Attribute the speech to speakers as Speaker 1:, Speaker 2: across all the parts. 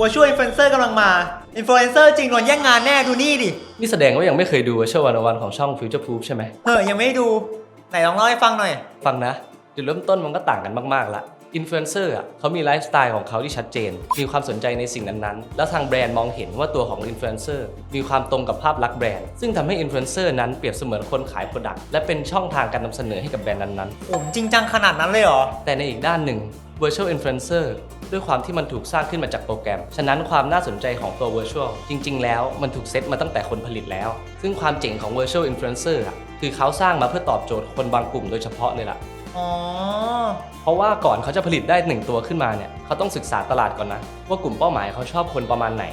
Speaker 1: virtual influencer กำลังมา influencer จริงโดนแย่งงานแน่ดูนี่ดิ
Speaker 2: นี่แสดงว่ายังไม่เคยดู Virtual วันวันของช่อง Future Proof ใช่ไหม
Speaker 1: เฮ้ยยังไม่ได้ดู ไหนลองเล่าให้ฟังหน่อย
Speaker 2: ฟังนะจุดเริ่มต้นมันก็ต่างกันมากๆละอินฟลูเอนเซอร์อะเขามีไลฟ์สไตล์ของเขาที่ชัดเจน มีความสนใจในสิ่งนั้นๆ แล้วทางแบรนด์มองเห็นว่าตัวของอินฟลูเอนเซอร์มีความตรงกับภาพลักษณ์แบรนด์ ซึ่งทำให้อินฟลูเอนเซอร์นั้นเปรียบเสมือนคนขายโปรดักต์และเป็นช่องทางการนำเสนอให้กับแบรนด์นั้น
Speaker 1: โอ้จริงจังขนาดนั้นเลยเหรอ
Speaker 2: ๆแต่ในอีกด้านหนึ่ง Virtual Influencer ด้วยความที่มันถูกสร้างขึ้นมาจากโปรแกรม ฉะนั้นความน่าสนใจของตัว Virtual จริง ๆ แล้วมันถูกเซตมาตั้งแต่คนผลิตแล้ว ซึ่งความเจ๋งของ Virtual Influencer อะคือเขาสร้างมาเพื่อตอบโจทย์คนบางกลุ่มโดยเฉพาะเลยล่ะ
Speaker 1: อ๋อ
Speaker 2: เพราะว่าก่อนเขาจะผลิตได้หนึ่งตัวขึ้นมาเนี่ยเขาต้องศึกษาตลาดก่อนนะ ว่ากลุ่มเป้าหมายเขาชอบคนประมาณไหน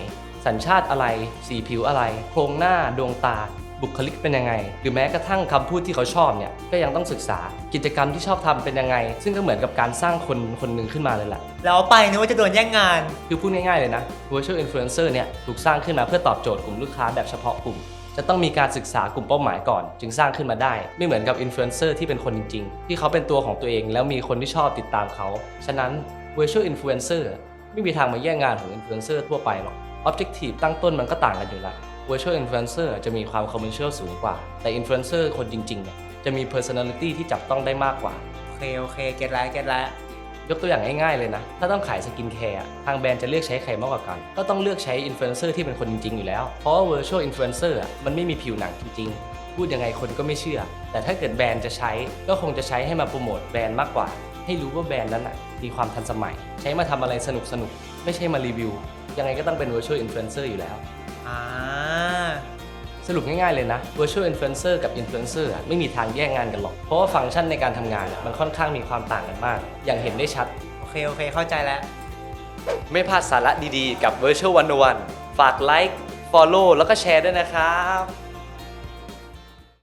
Speaker 2: สัญชาติอะไร สีผิวอะไร โครงหน้าดวงตา บุคลิกเป็นยังไง หรือแม้กระทั่งคำพูดที่เขาชอบเนี่ยก็ยังต้องศึกษากิจกรรมที่ชอบทำเป็นยังไง ซึ่งก็เหมือนกับการสร้างคนคนหนึ่งขึ้นมาเลยแหละ
Speaker 1: แล้วไปนึกว่าจะโดนแย่งงาน
Speaker 2: คือพูดง่ายๆเลยนะ virtual influencer เนี่ยถูกสร้างขึ้นมาเพื่อตอบโจทย์กลุ่มลูกค้าแบบเฉพาะกลุ่มจะต้องมีการศึกษากลุ่มเป้าหมายก่อน จึงสร้างขึ้นมาได้ ไม่เหมือนกับ influencer ที่เป็นคนจริง ๆ ที่เขาเป็นตัวของตัวเองแล้วมีคนที่ชอบติดตามเขา ฉะนั้น virtual influencer ไม่มีทางมาแย่งงานของ influencer ทั่วไปหรอก objective ตั้งต้นมันก็ต่างกันอยู่แล้ว virtual influencer จะมีความ commercial สูงกว่า แต่ influencer คนจริงๆเนี่ยจะมี personality ที่จับต้องได้มากกว่า
Speaker 1: โอเค โอเคเก็ตแล้วเก็ตแล้ว
Speaker 2: ยกตัวอย่างง่ายๆเลยนะ ถ้าต้องขายสกินแคร์อะทางแบรนด์จะเลือกใช้ใครมากกว่ากัน ก็ต้องเลือกใช้อินฟลูเอนเซอร์ที่เป็นคนจริงๆอยู่แล้ว เพราะว่า virtual influencer อะมันไม่มีผิวหนังจริงๆ พูดยังไงคนก็ไม่เชื่อ แต่ถ้าเกิดแบรนด์จะใช้ ก็คงจะใช้ให้มาโปรโมทแบรนด์มากกว่า ให้รู้ว่าแบรนด์นั้นอะมีความทันสมัย ใช้มาทำอะไรสนุกๆ ไม่ใช่มารีวิว ยังไงก็ต้องเป็น virtual influencer อยู่แล้ว
Speaker 1: อ่า
Speaker 2: สรุปง่ายๆเลยนะ virtual influencer กับ influencer อะไม่มีทางแย่งงานกันหรอก เพราะว่าฟังก์ชันในการทำงานอะมันค่อนข้างมีความต่างกันมาก อย่างเห็นได้ชัด
Speaker 1: โอเค โอเค เข้าใจแล้ว
Speaker 2: ไม่พลาดสาระดีๆ กับ Virtual 101 ฝากไลค์ Follow แล้วก็แชร์ด้วยนะครับ